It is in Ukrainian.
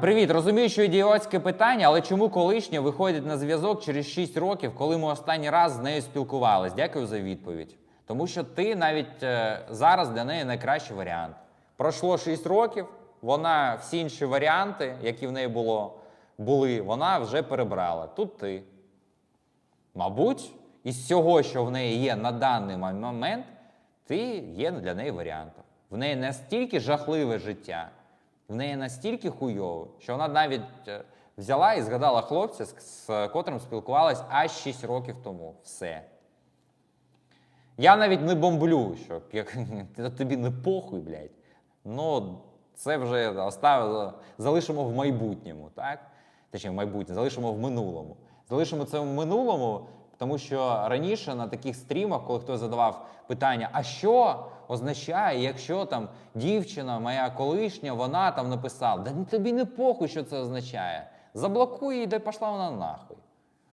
Привіт, розумію, що ідіотське питання, але чому колишня виходить на зв'язок через 6 років, коли ми останній раз з нею спілкувались? Дякую за відповідь. Тому що ти навіть е, зараз для неї найкращий варіант. Пройшло 6 років, вона всі інші варіанти, які в неї було, були, вона вже перебрала. Тут ти. Мабуть, із всього, що в неї є на даний момент, ти є для неї варіантом. В неї настільки жахливе життя, в неї настільки хуйове, що вона навіть е, взяла і згадала хлопця, з, котрим спілкувалась аж 6 років тому. Все. Я навіть не бомблю, що як, тобі не похуй, блядь. Ну, це вже остав, залишимо в майбутньому, так? Точніше, в майбутнє, залишимо в минулому. Залишимо це в минулому, тому що раніше на таких стрімах, коли хтось задавав питання, а що означає, якщо там дівчина, моя колишня, вона там написала, да тобі не похуй, що це означає. Заблокуй її, де пішла вона нахуй.